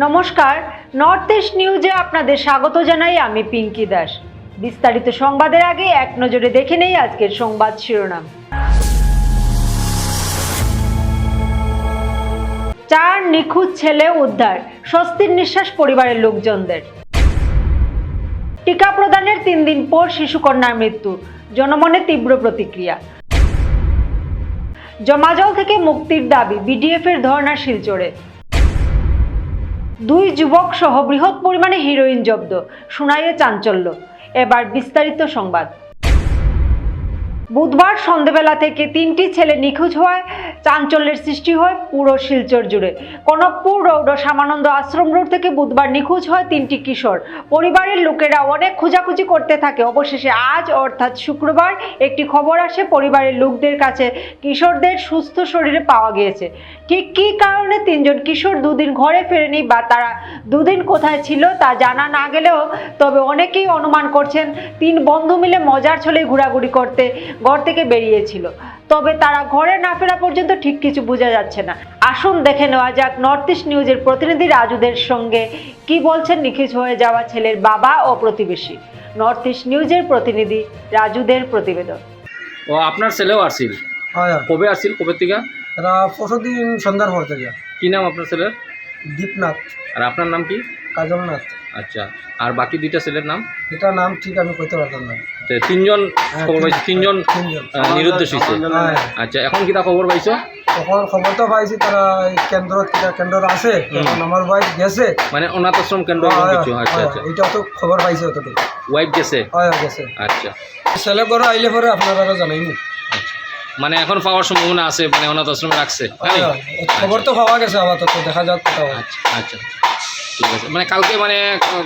নমস্কার north east নিউজে আপনাদের স্বাগত জানাই আমি পিঙ্কি দাস। বিস্তারিত সংবাদের আগে এক নজরে দেখে নেই আজকের সংবাদ শিরোনাম। চার নিখুঁত ছেলে উদ্ধার, স্বস্তির নিঃশ্বাস পরিবারের লোকজনদের। টিকা প্রদানের তিন দিন পর শিশুকন্যার মৃত্যু, জনমনে তীব্র প্রতিক্রিয়া। জমাজল থেকে মুক্তির দাবি বিডিএফ এর ধর্ণা শিলচরে। দুই যুবক সহ বৃহৎ পরিমাণে হিরোইন জব্দ সোনাইয়ে চাঞ্চল্য। এবার বিস্তারিত সংবাদ। বুধবার সন্ধেবেলা থেকে তিনটি ছেলে নিখোঁজ হওয়ায় চাঞ্চল্যের সৃষ্টি হয় পুরো শিলচর জুড়ে। কনকপুর রৌড সামানন্দ আশ্রম রোড থেকে বুধবার নিখোঁজ হয় তিনটি কিশোর। পরিবারের লোকেরা অনেক খোঁজাখুঁজি করতে থাকে। অবশেষে আজ, অর্থাৎ শুক্রবার, একটি খবর আসে, পরিবারের লোকদের কাছে কিশোরদের সুস্থ শরীরে পাওয়া গিয়েছে। ঠিক কী কারণে তিনজন কিশোর দুদিন ঘরে ফেরেনি বা তারা দুদিন কোথায় ছিল তা জানা না গেলেও তবে অনেকেই অনুমান করছেন, তিন বন্ধু মিলে মজার ছলে ঘোরাঘুরি করতে ঘর থেকে বেরিয়েছিল। তবে তারা ঘরে না ফেরা পর্যন্ত ঠিক কিছু বোঝা যাচ্ছে না। আসুন দেখে নেওয়া যাক নর্থ ইস্ট নিউজের প্রতিনিধি রাজুদের সঙ্গে কি বলছেন নিখোঁজ হয়ে যাওয়া ছেলের বাবা ও প্রতিবেশী। নর্থ ইস্ট নিউজের প্রতিনিধি রাজুদের প্রতিবেদন। ও আপনার ছেলেও আসছিল? হয় কবে আসছিল? কবে থেকে? এরা পরশু দিন সন্ধ্যার পর থেকে। কি নাম আপনার ছেলের? দীপনাথ। আর আপনার নাম কি? কাজলনাথ। আচ্ছা আর বাকি দুইটা ছেলের নাম? এটা নাম ঠিক আমি কইতে পারতাম না। তো তিনজন হ্যাঁ, খবর পাইছো তিনজন তিনজন। নিরুদ্দেশ হয়েছে হ্যাঁ। আচ্ছা এখন কিটা খবর পাইছো? তখন খবর তো পাইছি তারা এই কেন্দ্র কিটা কেন্দ্র আছে তখন আমার ওয়াইফ গেছে। মানে অনাথ আশ্রম কেন্দ্র এরকম হয়, কিছু? আচ্ছা আচ্ছা। এটা তো খবর পাইছে অতটুকু ওয়াইফ গেছে? হয় গেছে। আচ্ছা। ছেলে করে আইলে পরে আপনারা জানাইনি আচ্ছা। মানে এখন পাওয়ার সম্ভাবনা আছে মানে অনাথ আশ্রমে রাখছে হয়, হয়। খবর তো পাওয়া গেছে আপাতত দেখা যাক কোথাও। আচ্ছা আচ্ছা। ঠিক আছে। মানে কালকে মানে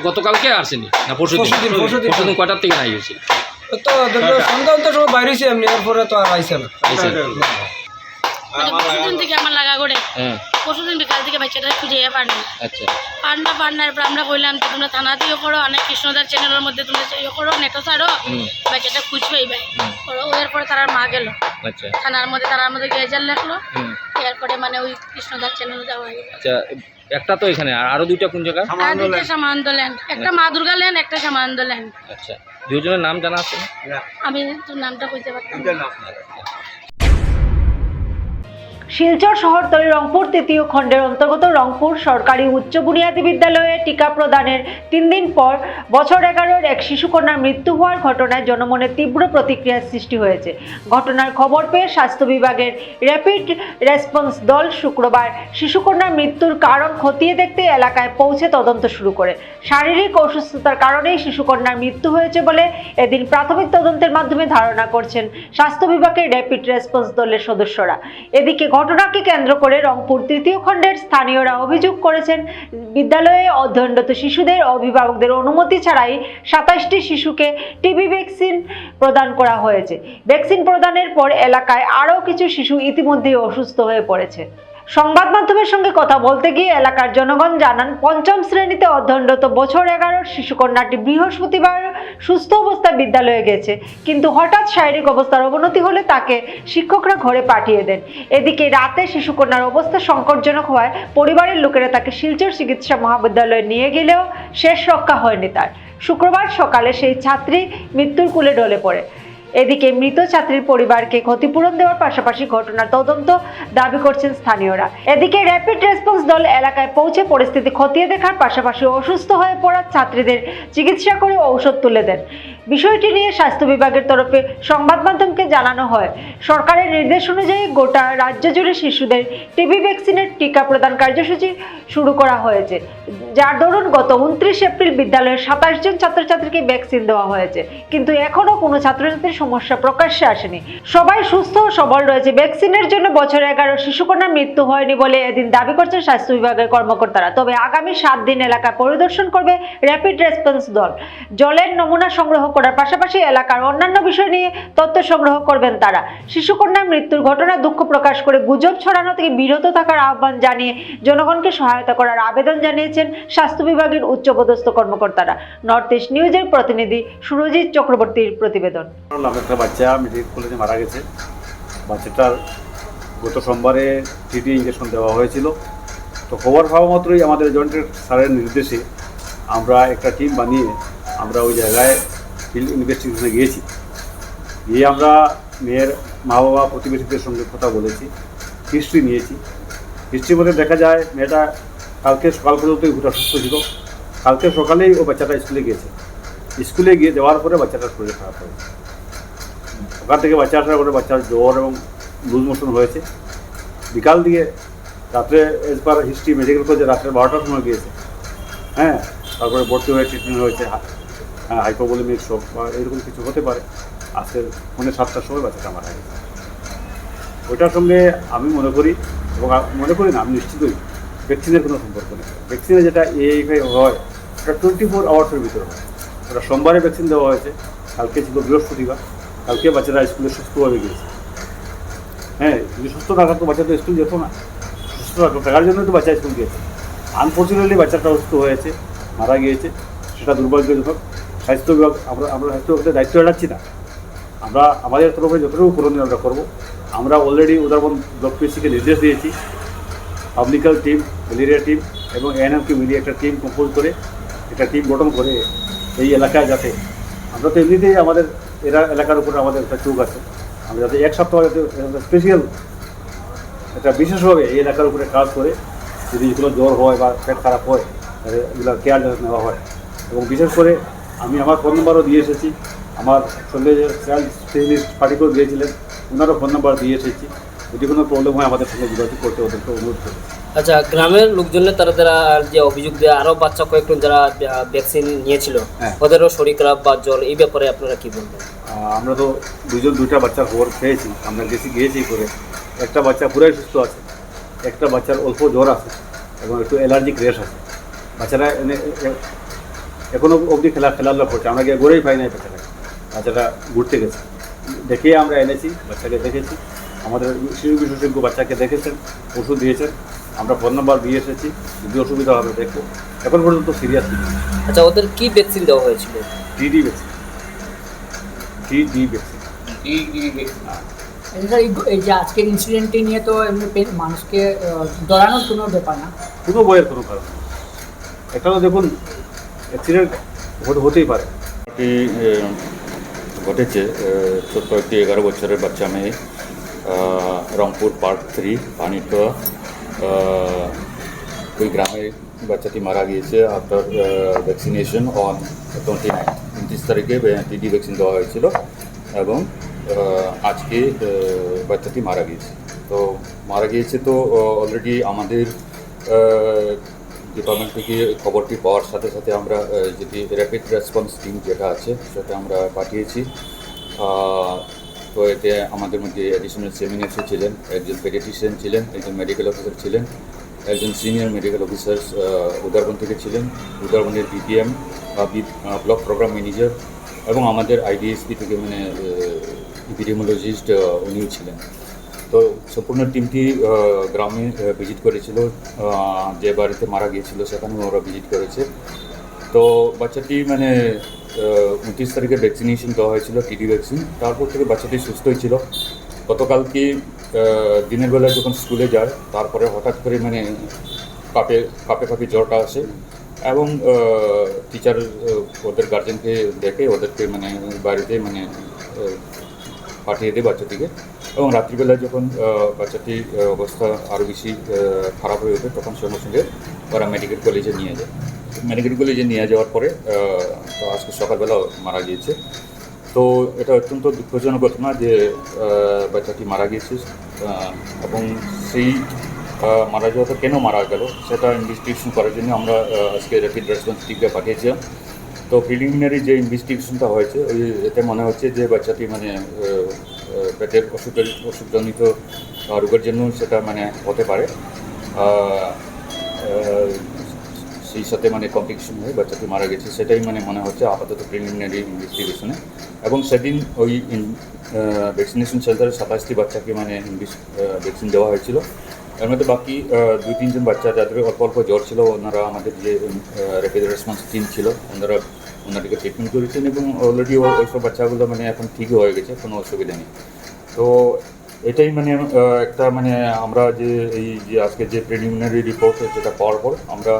গতকালকে আসেনি? না পরশু দিন পরশুদিন, পরশুদিন। পরশু দিন কয়টার থেকে নাই হয়েছিল তো সন্ধ্যা অন্তর সময় বাইরেছি এমনি এরপরে তো আর আইসে না। আইসে মানে থেকে আমার লাগা করে। হ্যাঁ। পরশুদিন বিকাল থেকে বাচ্চাটা খুঁজে পারনি আচ্ছা। এরপর আমরা যে তোমরা থানা দিয়ে করো অনেক কৃষ্ণদার চ্যানেলের মধ্যে তোমরা ইয়ে করো নেটো ছাড়ো বাচ্চাটা খুঁজ পাইবে হুম। করো এরপরে তার মা গেল। আচ্ছা। থানার মধ্যে তার মধ্যে গেজাল লেখলো এরপরে মানে ওই কৃষ্ণদার চ্যানেলে যাওয়া আচ্ছা একটা তো এখানে আর আরও দুইটা কোন জায়গা সামান্ত ল্যান্ড একটা মা দুর্গা ল্যান্ড একটা সামান্ত ল্যান্ড আচ্ছা। দুজনের নাম জানা আছে? আমি তোর নামটা কইতে পারতাম না। শিলচর শহরতলি রংপুর তৃতীয় খণ্ডের অন্তর্গত রংপুর সরকারি উচ্চ বুনিয়াদী বিদ্যালয়ে টিকা প্রদানের তিন দিন পর বছর এগারোর এক শিশুকন্যার মৃত্যু হওয়ার ঘটনায় জনমনে তীব্র প্রতিক্রিয়ার সৃষ্টি হয়েছে। ঘটনার খবর পেয়ে স্বাস্থ্য বিভাগের র্যাপিড রেসপন্স দল শুক্রবার শিশুকন্যার মৃত্যুর কারণ খতিয়ে দেখতে এলাকায় পৌঁছে তদন্ত শুরু করে। শারীরিক অসুস্থতার কারণেই শিশুকন্যার মৃত্যু হয়েছে বলে এদিন প্রাথমিক তদন্তের মাধ্যমে ধারণা করছেন স্বাস্থ্য বিভাগের র্যাপিড রেসপন্স দলের সদস্যরা। এদিকে ঘটনাকে কেন্দ্র করে রংপুর তৃতীয় খণ্ডের স্থানীয়রা অভিযোগ করেছেন, বিদ্যালয়ে অধ্যয়নরত শিশুদের অভিভাবকদের অনুমতি ছাড়াই সাতাশটি শিশুকে টিবি ভ্যাকসিন প্রদান করা হয়েছে। ভ্যাকসিন প্রদানের পর এলাকায় আরও কিছু শিশু ইতিমধ্যেই অসুস্থ হয়ে পড়েছে। সংবাদ মাধ্যমের সঙ্গে কথা বলতে গিয়ে এলাকার জনগণ জানান, পঞ্চম শ্রেণীতে অধ্যয়নরত বছর এগারোর শিশুকন্যাটি বৃহস্পতিবার সুস্থ অবস্থায় বিদ্যালয়ে গেছে। কিন্তু হঠাৎ শারীরিক অবস্থার অবনতি হলে তাকে শিক্ষকরা ঘরে পাঠিয়ে দেন। এদিকে রাতে শিশুকন্যার অবস্থা সংকটজনক হওয়ায় পরিবারের লোকেরা তাকে শিলচর চিকিৎসা মহাবিদ্যালয়ে নিয়ে গেলেও শেষ রক্ষা হয়নি তার। শুক্রবার সকালে সেই ছাত্রী মৃত্যুর কুলে ঢলে পড়ে। এদিকে মৃত ছাত্রীর পরিবারকে ক্ষতিপূরণ দেওয়ার পাশাপাশি ঘটনার তদন্ত দাবি করছেন স্থানীয়রা। এদিকে র্যাপিড রেসপন্স দল এলাকায় পৌঁছে পরিস্থিতি খতিয়ে দেখার পাশাপাশি অসুস্থ হয়ে পড়া ছাত্রীদের চিকিৎসা করে ঔষধ তুলে দেন। বিষয়টি নিয়ে স্বাস্থ্য বিভাগের তরফে সংবাদ মাধ্যমকে জানানো হয়। সরকারের নির্দেশ অনুযায়ী গোটা রাজ্য জুড়ে শিশুদের টিবি ভ্যাকসিনের টিকা প্রদান কার্যসূচি শুরু করা হয়েছে, যার দরুন গত উনত্রিশ এপ্রিল বিদ্যালয়ের সাতাশ জন ছাত্রছাত্রীকে ভ্যাকসিন দেওয়া হয়েছে। কিন্তু এখনও কোনো ছাত্রছাত্রীর সমস্যা প্রকাশ্যে আসেনি। সবাই সুস্থ ও সবল রয়েছে। ভ্যাকসিনের জন্য বছর এগারো শিশুকন্যার মৃত্যু হয়নি বলে এদিন দাবি করছেন স্বাস্থ্য বিভাগের কর্মকর্তারা। তবে আগামী সাত দিন এলাকা পরিদর্শন করবে র্যাপিড রেসপন্স দল। জলের নমুনা সংগ্রহ করার পাশাপাশি এলাকার অন্যান্য বিষয় নিয়ে তথ্য সংগ্রহ করবেন তারা। শিশুকন্যার মৃত্যুর ঘটনা দুঃখ প্রকাশ করে গুজব ছড়ানো থেকে বিরত থাকার আহ্বান জানিয়ে জনগণকে সহায়তা করার আবেদন জানিয়েছেন স্বাস্থ্য বিভাগের উচ্চপদস্থ কর্মকর্তারা। নর্থ ইস্ট নিউজের প্রতিনিধি সুরজিৎ চক্রবর্তীর প্রতিবেদন। শুনলাম একটা বাচ্চা মেডিকেল কলেজে মারা গেছে। বাচ্চাটার গত সোমবারে টিটি ইঞ্জেকশন দেওয়া হয়েছিল। তো খবর পাওয়া মাত্রই আমাদের জয়েন্টের স্যারের নির্দেশে আমরা একটা টিম বানিয়ে আমরা ওই জায়গায় ফিল্ড ইনভেস্টিগেশনে গিয়েছি। গিয়ে আমরা মেয়ের মা বাবা প্রতিবেশীদের সঙ্গে কথা বলেছি হিস্ট্রি নিয়েছি। হিস্ট্রির মধ্যে দেখা যায়, মেয়েটা কালকে সকাল পর্যন্তই ঘুরা সুস্থ ছিল কালকে সকালেই ও বাচ্চাটা স্কুলে গিয়েছে। স্কুলে গিয়ে যাওয়ার পরে বাচ্চাটার শরীর খারাপ হয়েছে ওখান থেকে বাচ্চা আসার পরে বাচ্চার জ্বর এবং লুজ মোশন হয়েছে। বিকাল দিকে রাত্রে এজ পার হিস্ট্রি মেডিকেল কলেজে রাত্রে বারোটার সময় গিয়েছে। হ্যাঁ তারপরে ভর্তি হয়ে ট্রিটমেন্ট হয়েছে হ্যাঁ হাইপোবলিমিক শোক বা এরকম কিছু হতে পারে। আজকে পৌনে সাতটার সময় বাচ্চাটা মারা গেছে। ওইটার সঙ্গে আমি মনে করি এবং মনে করি না, আমি নিশ্চিতই ভ্যাকসিনের কোনো সম্পর্ক নেই। ভ্যাকসিনে যেটা এই হয় ওটা টোয়েন্টি ফোর আওয়ার্সের ভিতরে হয়। ওটা সোমবারে ভ্যাকসিন দেওয়া হয়েছে, কালকে ছিল বৃহস্পতিবার। কালকে বাচ্চারা স্কুলে সুস্থভাবে গিয়েছে হ্যাঁ যদি সুস্থ না থাকতো বাচ্চা তো স্কুল যেত না। সুস্থ থাকতো। থাকার জন্যই তো বাচ্চা স্কুল গিয়েছে আনফর্চুনেটলি বাচ্চাটা অসুস্থ হয়েছে, মারা গিয়েছে। সেটা দুর্ভাগ্যজনক স্বাস্থ্য বিভাগ, আমরা আমরা স্বাস্থ্য বিভাগের দায়িত্ব এড়াচ্ছি না। আমরা, আমাদের তরফে যতটুকু করণীয় আমরা করব। আমরা অলরেডি উদারবন ব্লক পিসিকে নির্দেশ দিয়েছি। পাবলিকাল টিম ম্যালেরিয়া টিম এবং এএনএমকে মিলিয়ে একটা টিম কম্পোজ করে, একটা টিম গঠন করে এই এলাকায় যাতে, আমরা তো এমনিতেই আমাদের এরা এলাকার উপরে আমাদের একটা চোখ আছে। আমরা যাতে এক সপ্তাহ যাতে স্পেশাল একটা বিশেষভাবে এই এলাকার উপরে কাজ করে, যদি কোনো জ্বর হয় বা পেট খারাপ হয়, তাহলে এগুলো কেয়ার যাতে নেওয়া হয়। এবং বিশেষ করে আমি আমার ফোন নাম্বারও দিয়ে এসেছি। আমার যে চাইল্ড স্পেশালিস্ট পার্টিকেও দিয়েছিলেন, ওনারও ফোন নাম্বার দিয়ে এসেছি। যদি কোনো প্রবলেম হয় আমাদের সঙ্গে যোগাযোগ করতে ওদেরকে অনুরোধ করি আচ্ছা গ্রামের লোকজনের তারা যারা যে অভিযোগ দেয় আরও বাচ্চা কয়েকজন যারা ভ্যাকসিন নিয়েছিল হ্যাঁ। ওদেরও শরীর খারাপ বা জল এই ব্যাপারে আপনারা কি বলবেন? আমরা তো দুজন দুইটা বাচ্চা খবর পেয়েছি আমরা গেছি গিয়েছি করে একটা বাচ্চা পুরাই সুস্থ আছে একটা বাচ্চার অল্প জ্বর আছে এবং একটু অ্যালার্জিক রেশ আছে। বাচ্চারা এনে এ- এ- এখনও অবধি খেলা খেলাধুলা করছে আমরা গিয়ে গড়েই পাই নাই বাচ্চাটাকে। বাচ্চাটা ঘুরতে গেছে। দেখেই আমরা এনেছি বাচ্চাকে দেখেছি। আমাদের শিশু বিশেষজ্ঞ বাচ্চাকে দেখেছেন ওষুধ দিয়েছেন। আমরা ফোন নাম্বার দিয়ে এসেছি যদি অসুবিধা হবে দেখব। এখন পর্যন্ত সিরিয়াস আচ্ছা ওদের কি ভ্যাকসিন দেওয়া হয়েছিল? টিডি ভ্যাকসিন টিডি ভ্যাকসিন এটা এই এই যে আজকের ইনসিডেন্টটি নিয়ে তো এমনি মানুষকে আহ, ডরানোর কোনো ব্যাপার না। কোনো বইয়ের কোনো কারণ নেই। একটা দেখুন অ্যাক্সিডেন্ট হতেই পারে। ঘটেছে ছোট্ট একটি এগারো বছরের বাচ্চা মেয়ে রংপুর পার্ক থ্রি পানিটোয়া। ওই গ্রামে বাচ্চাটি মারা গিয়েছে after vaccination on twenty nine উনত্রিশ তারিখে টিডি ভ্যাকসিন দেওয়া হয়েছিল এবং আজকে বাচ্চাটি মারা গিয়েছে তো মারা গিয়েছে তো অলরেডি আমাদের ডিপার্টমেন্ট থেকে খবরটি পাওয়ার সাথে সাথে আমরা যেটি র্যাপিড রেসপন্স টিম যেটা আছে, সেটা আমরা পাঠিয়েছি। তো এতে আমাদের মধ্যে অ্যাডিশনাল সেমিনার্সে ছিলেন, একজন পেডিটিশিয়ান ছিলেন, একজন মেডিকেল অফিসার ছিলেন, একজন সিনিয়র মেডিকেল অফিসার উদারবন থেকে ছিলেন, উদারবনের বিপিএম বা ব্লক প্রোগ্রাম ম্যানেজার এবং আমাদের আইডিএসপি থেকে মানে ইপিডেমোলজিস্ট উনিও ছিলেন। তো সম্পূর্ণ টিমটি গ্রামে ভিজিট করেছিল যে বাড়িতে মারা গিয়েছিল সেখানে ওরা ভিজিট করেছে। তো বাচ্চাটি মানে উনত্রিশ তারিখে ভ্যাকসিনেশন দেওয়া হয়েছিল টিডি ভ্যাকসিন তারপর থেকে বাচ্চাটি সুস্থই ছিল গতকালকে দিনের বেলা যখন স্কুলে যায়, তারপরে হঠাৎ করে মানে কাপে কাপে কাপে জ্বরটা আসে এবং টিচার ওদের গার্জেনকে দেখে ওদেরকে মানে বাড়িতে মানে পাঠিয়ে দেয় বাচ্চাটিকে। এবং রাত্রিবেলা যখন বাচ্চাটির অবস্থা আরও বেশি খারাপ হয়ে ওঠে, তখন সঙ্গে সঙ্গে ওরা মেডিকেল কলেজে নিয়ে যায়। মেডিকেল কলেজে নিয়ে যাওয়ার পরে আজকে সকালবেলা মারা গিয়েছে। তো এটা অত্যন্ত দুঃখজনক ঘটনা যে বাচ্চাটি মারা গিয়েছে এবং সেই মারা যাওয়াটা কেন মারা গেল সেটা ইনভেস্টিগেশন করার জন্য আমরা আজকে র্যাপিড রেসপন্স টিমকে পাঠিয়েছিলাম। তো প্রিলিমিনারি যে ইনভেস্টিগেশনটা হয়েছে, ওই এতে মনে হচ্ছে যে বাচ্চাটি মানে পেটের অসুখের অসুখজনিত রোগের জন্য সেটা মানে হতে পারে। সেই সাথে মানে কমপ্লিকেশন হয়ে বাচ্চাটি মারা গেছে, সেটাই মানে মনে হচ্ছে আপাতত প্রিলিমিনারি ইনভেস্টিগেশনে এবং সেদিন ওই ভ্যাকসিনেশন সেন্টারে সাতাশটি বাচ্চাকে মানে ভ্যাকসিন দেওয়া হয়েছিল। এর মধ্যে বাকি দুই তিনজন বাচ্চা, যাদের অল্প অল্প জ্বর ছিল, ওনারা আমাদের যে র্যাপিড রেসপন্স টিম ছিল, ওনারা ওনাদেরকে ট্রিটমেন্ট করেছেন এবং অলরেডি ওইসব বাচ্চাগুলো মানে এখন ঠিক হয়ে গেছে, কোনো অসুবিধা নেই। তো এটাই মানে একটা মানে আমরা যে, এই যে আজকে যে প্রিলিমিনারি রিপোর্ট যেটা পাওয়ার পর আমরা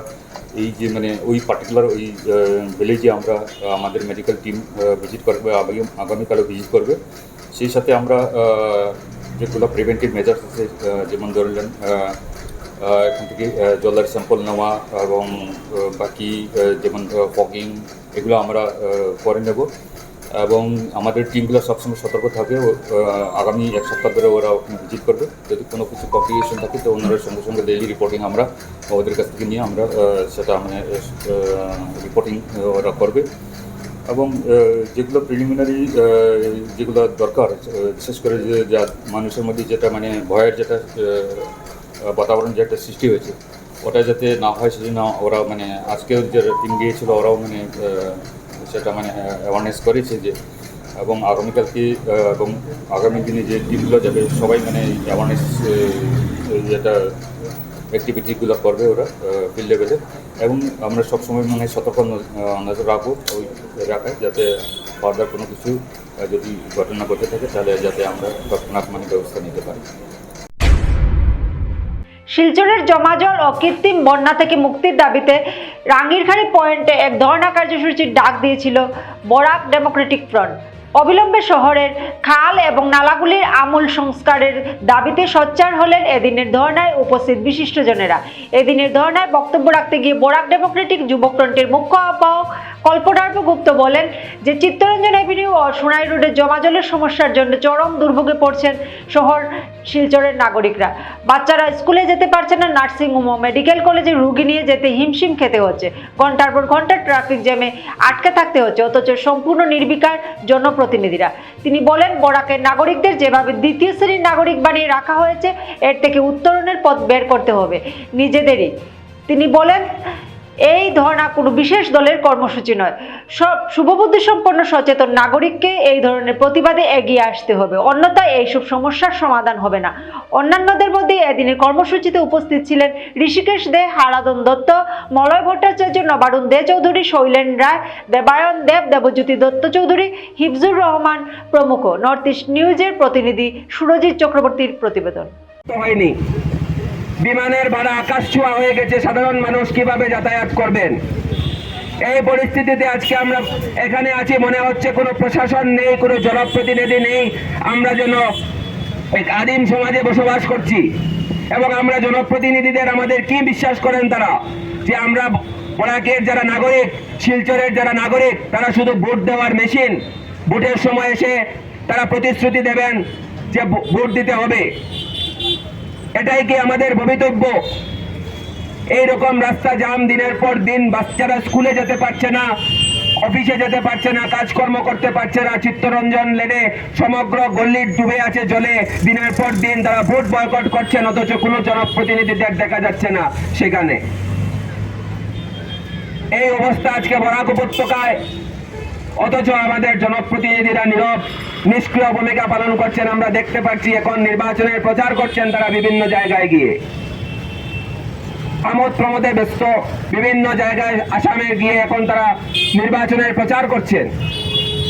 এই যে মানে ওই পার্টিকুলার ওই ভিলেজে আমরা আমাদের মেডিকেল টিম ভিজিট করবে, আগামী, আগামীকালও ভিজিট করবে। সেই সাথে আমরা যেগুলো প্রিভেন্টিভ মেজার্স আছে যেমন ধরলেন এখান থেকে জলের স্যাম্পল নেওয়া এবং বাকি যেমন ফগিং এগুলো আমরা করে নেব। এবং আমাদের টিমগুলো সবসময় সতর্ক থাকে আগামী এক সপ্তাহ ধরে ওরা ওখানে ভিজিট করবে। যদি কোনো কিছু কমপ্লিকেশন থাকে তো ওনারা সঙ্গে সঙ্গে ডেইলি রিপোর্টিং আমরা ওদের কাছ থেকে নিয়ে আমরা সেটা মানে রিপোর্টিং ওরা করবে। এবং যেগুলো প্রিলিমিনারি যেগুলো দরকার বিশেষ করে যে, যা মানুষের মধ্যে যেটা মানে ভয়ের যেটা বাতাবরণ যেটা সৃষ্টি হয়েছে, ওটা যাতে না হয় সেজন্য ওরা মানে আজকেও যে টিম গিয়েছিল, ওরাও মানে সেটা মানে অ্যাওয়ারনেস করেছে যে, এবং আগামীকালকে এবং আগামী দিনে যে টিমগুলো যাবে, সবাই মানে অ্যাওয়ারনেস যেটা অ্যাক্টিভিটিগুলো করবে ওরা ফিল্ড লেভেলে এবং আমরা সবসময় মানে সতর্ক নজর রাখব ওই এলাকায়, যাতে ফার্দার কোনো কিছু যদি ঘটনা ঘটে থাকে, তাহলে যাতে আমরা তৎক্ষণাৎ মানে ব্যবস্থা নিতে পারি। শিলচরের জমাজল ও কৃত্রিম বন্যা থেকে মুক্তির দাবিতে রাঙ্গিরখানি পয়েন্টে এক ধর্ণা কার্যসূচির ডাক দিয়েছিল বরাক ডেমোক্রেটিক ফ্রন্ট। অবিলম্বে শহরের খাল এবং নালাগুলির আমূল সংস্কারের দাবিতে সোচ্চার হলেন এদিনের ধর্নায় উপস্থিত বিশিষ্টজনেরা। এদিনের ধর্নায় বক্তব্য রাখতে গিয়ে বরাক ডেমোক্রেটিক যুবক ফ্রন্টের মুখ্য আহ্বায়ক কল্পনার্ভ গুপ্ত বলেন যে চিত্তরঞ্জন অ্যাভিনিউ ও সোনাই রোডে জমাজলের সমস্যার জন্য চরম দুর্ভোগে পড়ছেন শহর শিলচরের নাগরিকরা। বাচ্চারা স্কুলে যেতে পারছে না নার্সিংহোম ও মেডিকেল কলেজে রুগী নিয়ে যেতে হিমশিম খেতে হচ্ছে। ঘণ্টার পর ঘণ্টা ট্রাফিক জ্যামে আটকে থাকতে হচ্ছে, অথচ সম্পূর্ণ নির্বিকার জনপ্রতিনিধিরা। তিনি বলেন, বরাকের নাগরিকদের যেভাবে দ্বিতীয় শ্রেণির নাগরিক বানিয়ে রাখা হয়েছে, এর থেকে উত্তরণের পথ বের করতে হবে নিজেদেরই। তিনি বলেন এই ধর্ণা কোনো বিশেষ দলের কর্মসূচি নয়। সব শুভবুদ্ধি সম্পন্ন সচেতন নাগরিককে এই ধরনের প্রতিবাদে এগিয়ে আসতে হবে। অন্যথায় এইসব সমস্যার সমাধান হবে না। অন্যান্যদের মধ্যে এদিনের কর্মসূচিতে উপস্থিত ছিলেন ঋষিকেশ দে হারাদন দত্ত, মলয় ভট্টাচার্য, নবারুণ দে চৌধুরী, শৈলেন রায়, দেবায়ন দেব, দেবজ্যোতি দত্ত চৌধুরী, হিফজুর রহমান প্রমুখ। নর্থ ইস্ট নিউজের প্রতিনিধি সুরজিৎ চক্রবর্তীর প্রতিবেদন। হয়নি। বিমানের ভাড়া আকাশ ছোঁয়া হয়ে গেছে। সাধারণ মানুষ কীভাবে যাতায়াত করবেন? এই পরিস্থিতিতে আজকে আমরা এখানে আছি। মনে হচ্ছে কোনো প্রশাসন নেই, কোনো জনপ্রতিনিধি নেই। আমরা যেন এক আদিম সমাজে বসবাস করছি। এবং আমরা জনপ্রতিনিধিদের আমাদের কি বিশ্বাস করেন তারা? যে আমরা বরাকের যারা নাগরিক, শিলচরের যারা নাগরিক, তারা শুধু ভোট দেওয়ার মেশিন। ভোটের সময় এসে তারা প্রতিশ্রুতি দেবেন যে ভোট দিতে হবে। এটাই কি আমাদের ভবিতব্য? এইরকম রাস্তা জাম দিনের পর দিন বাচ্চারা স্কুলে যেতে পারছে না, অফিসে যেতে পারছে না, কাজকর্ম করতে পারছে না, চিত্তরঞ্জন লেনে সমগ্র গল্লি ডুবে আছে জলে। দিনের পর দিন তারা ভোট বয়কট করছেন, অথচ কোনো জনপ্রতিনিধিদের দেখা যাচ্ছে না সেখানে। এই অবস্থা আজকে বরাক উপত্যকায়। অথচ আমাদের জনপ্রতিনিধিরা নীরব, নিষ্ক্রিয় ভূমিকা পালন করছেন। আমরা দেখতে পাচ্ছি এখন নির্বাচনের প্রচার করছেন তারা বিভিন্ন জায়গায় গিয়ে। আমোদ প্রমোদে ব্যস্ত। বিভিন্ন জায়গায় আসামে গিয়ে এখন তারা নির্বাচনের প্রচার করছেন।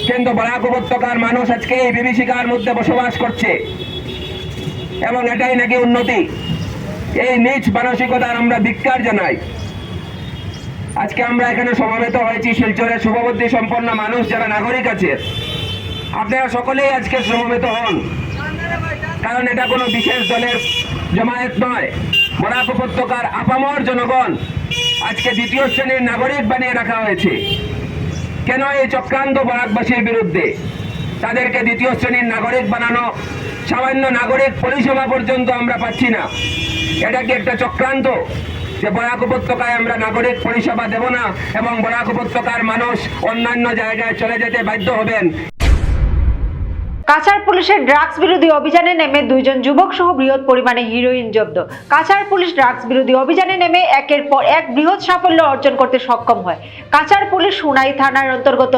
কিন্তু বরাক উপত্যকার মানুষ আজকে এই বিভীষিকার মধ্যে বসবাস করছে। এবং এটাই নাকি উন্নতি। এই নিজ মানসিকতার আমরা ধিক্কার জানাই। আজকে আমরা এখানে সমাবেত হয়েছি। শিলচরের শুভবুদ্ধি সম্পন্ন মানুষ যারা নাগরিক আছে, আপনারা সকলেই আজকে সমবেত হন। কারণ এটা কোনো বিশেষ দলের জমায়েত নয়। বরাক উপত্যকার আপামর জনগণ আজকে দ্বিতীয় শ্রেণির নাগরিক বানিয়ে রাখা হয়েছে। কেন এই চক্রান্ত বরাকবাসীর বিরুদ্ধে? তাদেরকে দ্বিতীয় শ্রেণির নাগরিক বানানো, সামান্য নাগরিক পরিষেবা পর্যন্ত আমরা পাচ্ছি না। এটা কি একটা চক্রান্ত? যে বরাক উপত্যকায় আমরা নাগরিক পরিষেবা দেব না এবং বরাক উপত্যকার মানুষ অন্যান্য জায়গায় চলে যেতে বাধ্য হবেন। কাছাড় পুলিশের ড্রাগস বিরোধী অভিযানে নেমে দুইজন যুবক সহ বৃহৎ পরিমাণে হিরোইন জব্দ। কাছাড় পুলিশ ড্রাগস বিরোধী অভিযানে নেমে একের পর এক বৃহৎ সাফল্য অর্জন করতে সক্ষম হয়। কাছাড় পুলিশ সুনাই থানার অন্তর্গত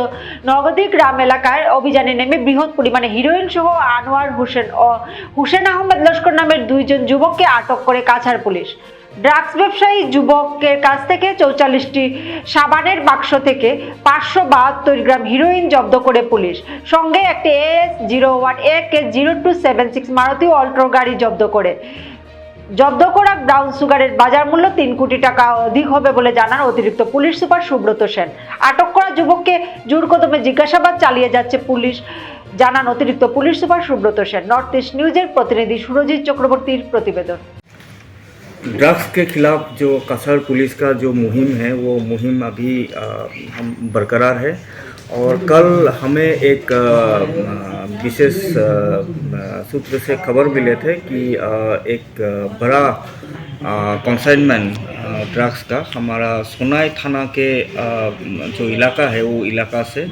নগদী গ্রাম এলাকার অভিযানে নেমে বৃহৎ পরিমাণে হিরোইন সহ আনোয়ার হোসেন ও হুসেন আহমেদ লস্কর নামের দুইজন যুবককে আটক করে কাছাড় পুলিশ। ড্রাগস ব্যবসায়ী যুবকের কাছ থেকে চৌচল্লিশটি সাবানের বাক্স থেকে পাঁচশো বাহাত্তর গ্রাম হিরোইন জব্দ করে পুলিশ। সঙ্গে একটি S zero one A K zero two seven six Maruti Alto গাড়ি জব্দ করে। জব্দ করা ব্রাউন সুগারের বাজার মূল্য তিন কোটি টাকা অধিক হবে বলে জানান অতিরিক্ত পুলিশ সুপার সুব্রত সেন। আটক করা যুবককে জোর কদমে জিজ্ঞাসাবাদ চালিয়ে যাচ্ছে পুলিশ, জানান অতিরিক্ত police super Subrata Sen. North east নিউজের প্রতিনিধি সুরজিৎ চক্রবর্তীর প্রতিবেদন। ड्रग्स के खिलाफ जो कसर पुलिस का जो मुहिम है, वो मुहिम अभी हम बरकरार है। और कल हमें एक विशेष सूत्र से खबर मिले थे कि एक बड़ा कंसाइनमेंट ड्रग्स का। हमारा सोनाई थाना के जो इलाका है वो इलाका से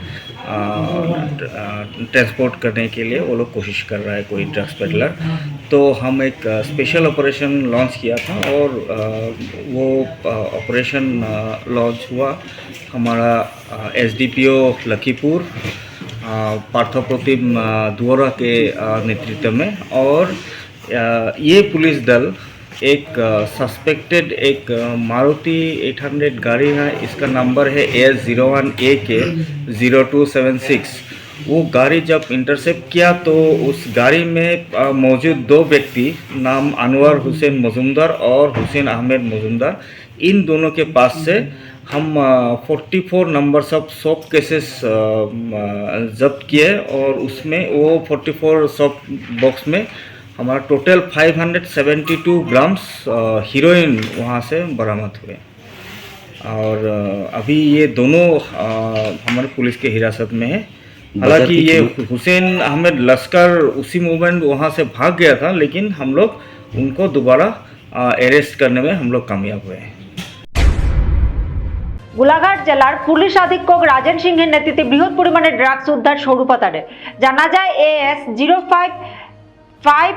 ट्रांसपोर्ट करने के लिए वो लोग कोशिश कर रहा है कोई ड्रग्स पेडलर तो हम एक स्पेशल ऑपरेशन लॉन्च किया था और वो ऑपरेशन लॉन्च हुआ हमारा S D P O Lakhipur Parthapratim अ, दुआरा के नेतृत्व में। और ये पुलिस दल एक सस्पेक्टेड एक अ, मारुति 800 गाड़ी है। इसका नंबर है एस ज़ीरो वन ए के ज़ीरो टू सेवन सिक्स वो गाड़ी जब इंटरसेप्ट किया तो उस गाड़ी में मौजूद दो व्यक्ति नाम अनवर हुसैन मजुमदार और हुसैन अहमद मजुमदार इन दोनों के पास से हम forty four numbers of soap cases जब्त किए और उसमें वो फोर्टी फोर सॉप बॉक्स में हमारा टोटल 572 ग्राम्स हीरोइन वहाँ से बरामद हुए और अ, अभी ये दोनों अ, हमारे पुलिस के हिरासत में है हालांकि ये हुसैन अहमद लश्कर उसी मूवमेंट वहाँ से भाग गया था लेकिन हम लोग उनको दोबारा अरेस्ट करने में हम लोग कामयाब हुए हैं গোলাঘাট জেলার পুলিশ অধীক্ষক রাজেন সিংহের নেতৃত্বে বৃহৎ পরিমাণে ড্রাগস উদ্ধার সরুপাতারে জানা যায় AS zero five five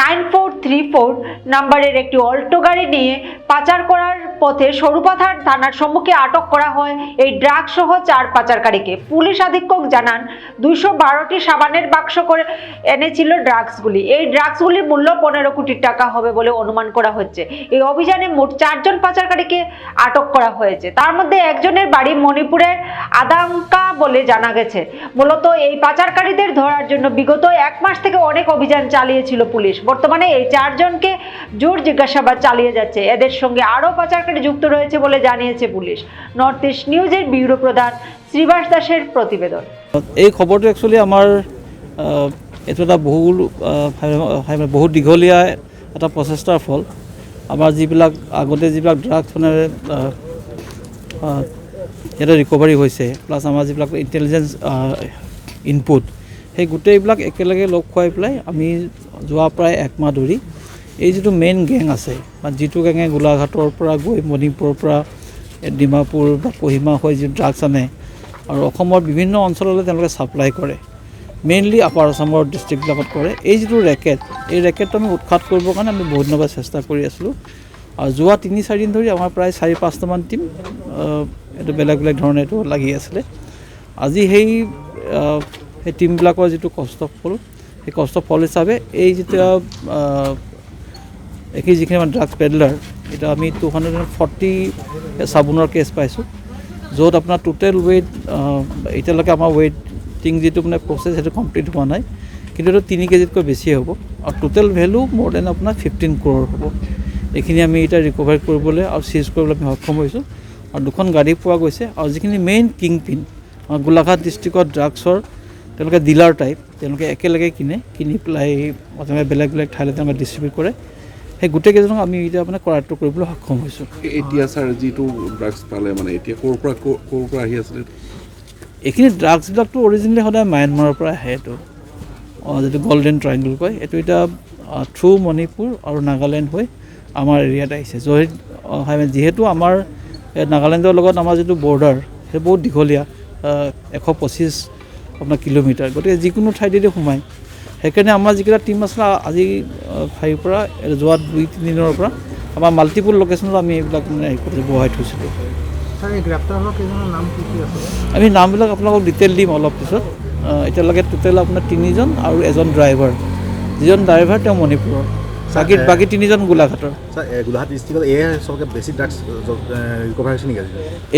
nine four three four নাম্বারের একটি অল্টো গাড়ি নিয়ে পাচার করার পথে সরুপাথার থানার সম্মুখে আটক করা হয় এই ড্রাগ সহ চার পাচারকারীকে। পুলিশ অধীক্ষক জানান, দুইশো বারোটি সাবানের বাক্স করে এনেছিল ড্রাগসগুলি। এই ড্রাগসগুলির মূল্য পনেরো কোটি টাকা হবে বলে অনুমান করা হচ্ছে। এই অভিযানে মোট চারজন পাচারকারীকে আটক করা হয়েছে। তার মধ্যে একজনের বাড়ি মণিপুরের আদাঙ্কা বলে জানা গেছে। মূলত এই পাচারকারীদের ধরার জন্য বিগত এক মাস থেকে অনেক অভিযান চালিয়েছিল পুলিশ। বর্তমানে এই চারজনকে জোর জিজ্ঞাসাবাদ চালিয়ে যাচ্ছে। এদের সঙ্গে আরও পাচারকারী যুক্ত রয়েছে বলে জানিয়েছে পুলিশ। নর্থ ইস্ট নিউজের ব্যুরো প্ৰধান শ্রীবাস দাসের প্রতিবেদন। এই খবৰটো একচুৱেলি আমাৰ আহ, এইটো এটা বহু বহুত দীঘলীয়া এটা প্ৰচেষ্টাৰ ফল। আমাৰ যিবিলাক আগতে যিবিলাক ড্ৰাগছ মানে ইয়াতে ৰিকভাৰী হৈছে প্লাছ আমাৰ যিবিলাক ইণ্টেলিজেঞ্চ ইনপুট সেই গোটেইবিলাক একেলগে লগ খুৱাই পেলাই আমি যোৱা প্ৰায় একমাহ ধৰি এই যিটো মেইন গেং আছে, বা যিটো গেঙে গোলাঘাটৰ পৰা গৈ মণিপুৰৰ পৰা ডিমাপুৰ বা কহিমা হৈ যি ড্ৰাগছ আনে আৰু অসমৰ বিভিন্ন অঞ্চললৈ তেওঁলোকে ছাপ্লাই কৰে। মেইনলি আপাৰ আছামৰ ডিষ্ট্ৰিক্টবিলাকত কৰে। এই যিটো ৰেকেট এই ৰেকেটটো আমি উৎখাত কৰিবৰ কাৰণে আমি বহুত দিনৰ পৰা চেষ্টা কৰি আছিলোঁ। আৰু যোৱা তিনি চাৰিদিন ধৰি আমাৰ প্ৰায় চাৰি, পাঁচটামান টীম এইটো বেলেগ বেলেগ ধৰণে এইটো লাগি আছিলে। আজি সেই সেই টীমবিলাকৰ যিটো কষ্ট ফল, সেই কষ্ট ফল হিচাপে এই যেতিয়া এই যিখিনি আমাৰ ড্ৰাগছ পেডলাৰ, এতিয়া আমি টু হাণ্ড্ৰেড ফৰ্টি চাবোনৰ কেছ পাইছোঁ, য'ত আপোনাৰ টোটেল ৱেইট এতিয়ালৈকে আমাৰ ৱেইটিং যিটো মানে প্ৰচেছ সেইটো কমপ্লিট হোৱা নাই, কিন্তু এইটো তিনি কেজিতকৈ বেছিয়ে হ'ব, আৰু টোটেল ভেলু মোৰ দেন আপোনাৰ ফিফটিন ক্ৰ'ৰ হ'ব। এইখিনি আমি এতিয়া ৰিকভাৰী কৰিবলৈ আৰু চিজ কৰিবলৈ আমি সক্ষম হৈছোঁ, আৰু দুখন গাড়ী পোৱা গৈছে, আৰু যিখিনি মেইন কিং পিন গোলাঘাট ডিষ্ট্ৰিক্টত ড্ৰাগছৰ তেওঁলোকে ডিলাৰ টাইপ তেওঁলোকে একেলগে কিনে কিনি পেলাই প্ৰথমে বেলেগ বেলেগ ঠাইলৈ তেওঁলোকে ডিষ্ট্ৰিবিউট কৰে। সেই গোটেইকেইজনক আমি এতিয়া মানে কৰায়ত্ব কৰিবলৈ সক্ষম হৈছোঁ। এতিয়া ছাৰ যিটো ড্ৰাগছ পালে মানে এতিয়া ক'ৰ পৰা ক'ৰ- ক'ৰ পৰা আহি আছিলে? এইখিনি ড্ৰাগছবিলাকতো অৰিজিনেলি সদায় ম্যানমাৰৰ পৰা আহে এইটো। অঁ, যিটো গল্ডেন ট্ৰাইংগল কয় এইটো এতিয়া থ্ৰু মণিপুৰ আৰু নাগালেণ্ড হৈ আমাৰ এৰিয়াত আহিছে। যিহেতু আমাৰ নাগালেণ্ডৰ লগত আমাৰ যিটো বৰ্ডাৰ সেইটো বহুত দীঘলীয়া এশ পঁচিছ আপোনাৰ কিলোমিটাৰ। গতিকে যিকোনো ঠাইতে সোমায় সেইকাৰণে আমাৰ যিকেইটা টীম আছিলে আজি ঠাইৰ পৰা যোৱা দুই তিনিদিনৰ পৰা আমাৰ মাল্টিপুল লোকেশ্যনত আমি এইবিলাক মানে হেৰি কৰি বহাই থৈছিলোঁ। আমি নামবিলাক আপোনালোকক ডিটেইল দিম অলপ পিছত। এতিয়ালৈকে টোটেল আপোনাৰ তিনিজন আৰু এজন ড্ৰাইভাৰ যিজন ড্ৰাইভাৰ তেওঁ মণিপুৰৰ। বাকী বাকী তিনিজন গোলাঘাটৰ। গোলাঘাট হয়েছে নাকি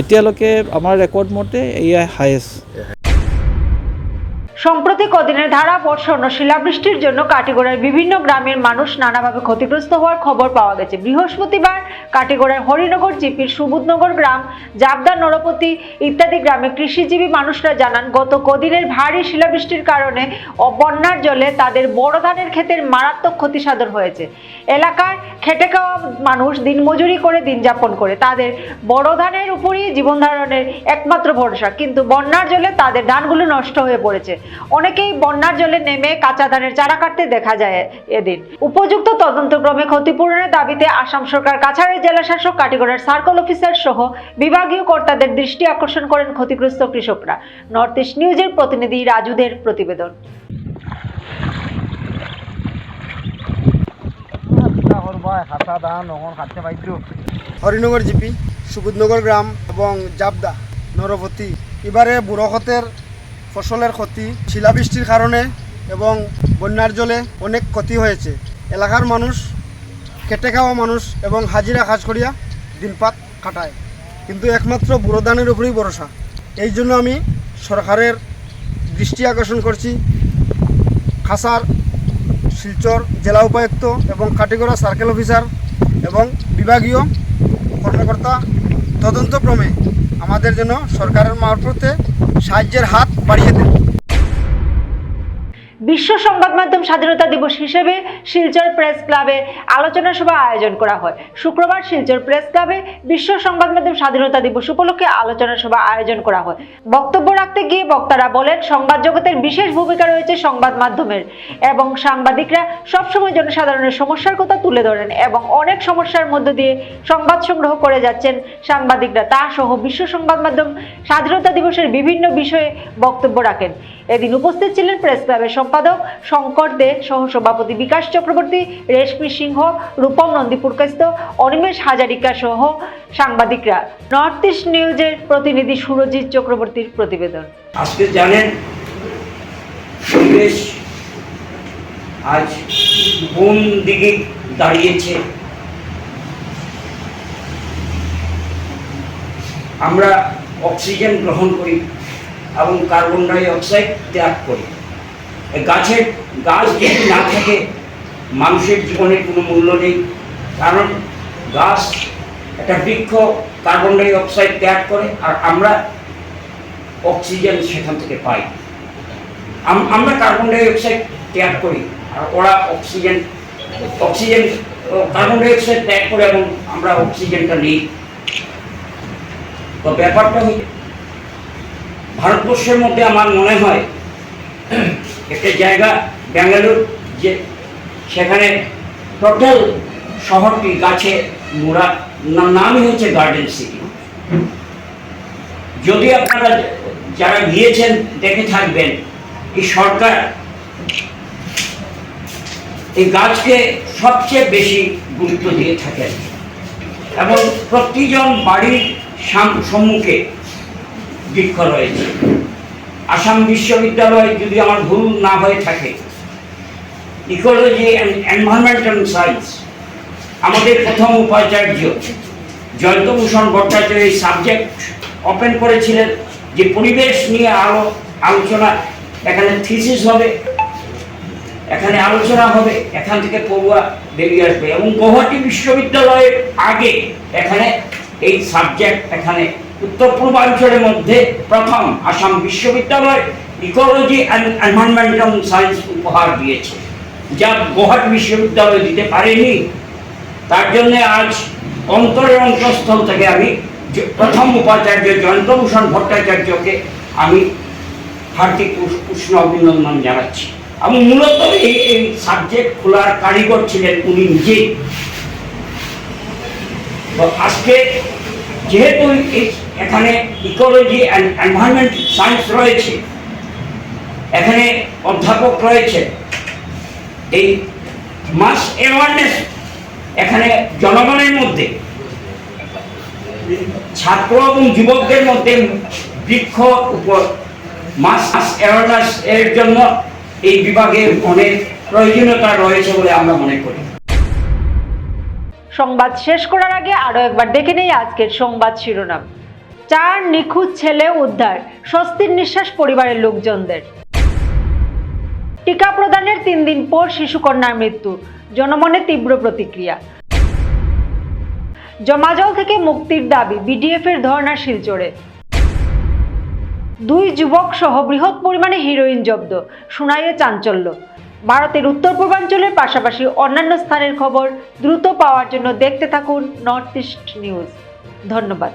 এতিয়ালৈকে আমাৰ ৰেকৰ্ড মতে এয়াই হায়েষ্ট সম্প্রতি কদিনের ধারা বর্ষণ ও শিলাবৃষ্টির জন্য কাটিগড়ার বিভিন্ন গ্রামের মানুষ নানাভাবে ক্ষতিগ্রস্ত হওয়ার খবর পাওয়া গেছে। বৃহস্পতিবার কাটিগড়ার হরিনগর জিপির সুবুদনগর গ্রাম, জাবদা নরপতি ইত্যাদি গ্রামে কৃষিজীবী মানুষরা জানান, গত কদিনের ভারী শিলাবৃষ্টির কারণে বন্যার জলে তাদের বড় ধানের ক্ষেতের মারাত্মক ক্ষতি সাধন হয়েছে। এলাকার খেটে খাওয়া মানুষ দিনমজুরি করে দিন যাপন করে। তাদের বড় ধানের উপরই জীবন ধারণের একমাত্র ভরসা। কিন্তু বন্যার জলে তাদের ধানগুলো নষ্ট হয়ে পড়েছে। অনেকেই বন্যার জলে নেমে কাঁচা ধানের চারা কাটতে দেখা যায় এদিন। উপযুক্ত তদন্তক্রমে ক্ষতিপূরণের দাবিতে আসাম সরকার কাছাড়ের জেলা শাসক, কাটিগড়ার সার্কল অফিসার সহ বিভাগীয় কর্তাদের দৃষ্টি আকর্ষণ করেন ক্ষতিগ্রস্ত কৃষকরা। নর্থ ইস্ট নিউজের প্রতিনিধি রাজুদের প্রতিবেদন। হরিনগর জিপি সুবুদনগর গ্রাম এবং জাবদা নরপতি এবারে বুড়োখতের ফসলের ক্ষতি, শিলাবৃষ্টির কারণে এবং বন্যার জলে অনেক ক্ষতি হয়েছে। এলাকার মানুষ, কেটে খাওয়া মানুষ এবং হাজিরা কাজ করিয়া দিনপাত কাটায়। কিন্তু একমাত্র বুড়োদানের উপরেই ভরসা। এই জন্য আমি সরকারের দৃষ্টি আকর্ষণ করছি। খাসার শিলচর জেলা উপায়ুক্ত এবং কাটিগড়া সার্কেল অফিসার এবং বিভাগীয় কর্মকর্তা তদন্তক্রমে আমাদের জন্য সরকারের মারফতে সাহায্যের হাত বাড়িয়ে দেন বিশ্ব সংবাদ মাধ্যম স্বাধীনতা দিবস হিসেবে শিলচর প্রেস ক্লাবে আলোচনা সভা আয়োজন করা হয়। শুক্রবার শিলচর প্রেস ক্লাবে বিশ্ব সংবাদ মাধ্যম স্বাধীনতা দিবস উপলক্ষে আলোচনা সভা আয়োজন করা হয়। বক্তব্য রাখতে গিয়ে বক্তারা বলেন, সংবাদ জগতের বিশেষ ভূমিকা রয়েছে সংবাদ মাধ্যমের এবং সাংবাদিকরা সবসময় জনসাধারণের সমস্যার কথা তুলে ধরেন এবং অনেক সমস্যার মধ্য দিয়ে সংবাদ সংগ্রহ করে যাচ্ছেন সাংবাদিকরা। তা সহ বিশ্ব সংবাদ মাধ্যম স্বাধীনতা দিবসের বিভিন্ন বিষয়ে বক্তব্য রাখেন। এদিন উপস্থিত ছিলেন প্রেস ক্লাবের সম্পাদক শঙ্কর দে সহ সভাপতি বিকাশ চক্রবর্তী, রেশমি সিংহ, রূপম নন্দীপুরকাস্ত অনিমেষ হাজারিকা সহ সাংবাদিকরা। নর্থ ইস্ট নিউজের প্রতিনিধি সুরজিৎ চক্রবর্তীর প্রতিবেদন। আজকে জানেন পরিবেশ আজ কোন দিকে দাঁড়িয়েছে? আমরা অক্সিজেন গ্রহণ করি। এবং কার্বন ডাই অক্সাইড ত্যাগ করি। গাছের গাছ যদি না থাকে, মানুষের জীবনে কোনো মূল্য নেই। কারণ গাছ একটা বৃক্ষ কার্বন ডাই অক্সাইড ত্যাগ করে আর আমরা অক্সিজেন সেখান থেকে পাই। আম- আমরা কার্বন ডাই অক্সাইড ত্যাগ করি আর ওরা oxygen oxygen carbon dioxide ত্যাগ করে এবং আমরা অক্সিজেনটা নিই। তো ব্যাপারটা হচ্ছে ভারতবর্ষের মধ্যে আমার মনে হয় একটা জায়গা, ব্যাঙ্গালোর, যে সেখানে টোটাল শহরটি গাছে মোড়া নামই হচ্ছে গার্ডেন সিটি যদি আপনারা যারা গিয়েছেন, দেখে থাকবেন এই সরকার এই গাছকে সবচেয়ে বেশি গুরুত্ব দিয়ে থাকেন। এবং প্রতিজন বাড়ির সাম- সম্মুখে বৃক্ষ রয়েছে। আসাম বিশ্ববিদ্যালয় যদি আমার ভুল না হয়ে থাকে ইকোলজি অ্যান্ড এনভায়রনমেন্টাল সায়েন্স আমাদের প্রথম উপাচার্য জয়ন্তভূষণ ভট্টাচার্য এই সাবজেক্ট ওপেন করেছিলেন যে পরিবেশ নিয়ে আলো আলোচনা, এখানে থিসিস হবে, এখানে আলোচনা হবে, এখান থেকে পড়ুয়া বেরিয়ে আসবে। এবং গৌহাটি বিশ্ববিদ্যালয়ের আগে এখানে এই সাবজেক্ট এখানে উত্তর পূর্বাঞ্চলের মধ্যে প্রথম আসাম বিশ্ববিদ্যালয় ইকোলজি অ্যান্ড এনভায়রনমেন্টাল সায়েন্স উপহার দিয়েছে, যা গৌহাটি বিশ্ববিদ্যালয় দিতে পারেনি। তার জন্য আজ অন্তরের অন্তঃস্থল থেকে আমি প্রথম উপাচার্য জয়ন্তভূষণ ভট্টাচার্যকে আমি হার্দিক উষ- উষ্ণ অভিনন্দন জানাচ্ছি। এবং মূলত এই এই সাবজেক্ট খোলার কারিগর ছিলেন উনি নিজেই। আজকে যেহেতু এই এখানে ইকোলজি অ্যান্ড এনভায়রনমেন্ট সায়েন্স রয়েছে। এখানে অধ্যাপক রয়েছে। এই মাস অ্যাওয়ারনেস এখানে জনগণের মধ্যে, ছাত্র এবং যুবকদের মধ্যে বৃক্ষ উপর মাস অ্যাওয়ারনেস এর জন্য এই বিভাগের অনেক প্রয়োজনীয়তা রয়েছে বলে আমরা মনে করি। সংবাদ শেষ করার আগে আরও একবার দেখে নেই আজকের সংবাদ শিরোনাম। চার নিখোঁজ ছেলে উদ্ধার, স্বস্তির নিঃশ্বাস পরিবারের লোকজনদের। টিকা প্রদানের তিন দিন পর শিশুকন্যার মৃত্যু, জনমনে তীব্র প্রতিক্রিয়া। জমাজল থেকে মুক্তির দাবি বিডিএফ এর ধর্ণা শিলচরে। দুই যুবক সহ বৃহৎ পরিমাণে হিরোইন জব্দ, শুনাইয়ে চাঞ্চল্য। ভারতের উত্তর পূর্বাঞ্চলের পাশাপাশি অন্যান্য স্থানের খবর দ্রুত পাওয়ার জন্য দেখতে থাকুন নর্থ ইস্ট নিউজ। ধন্যবাদ।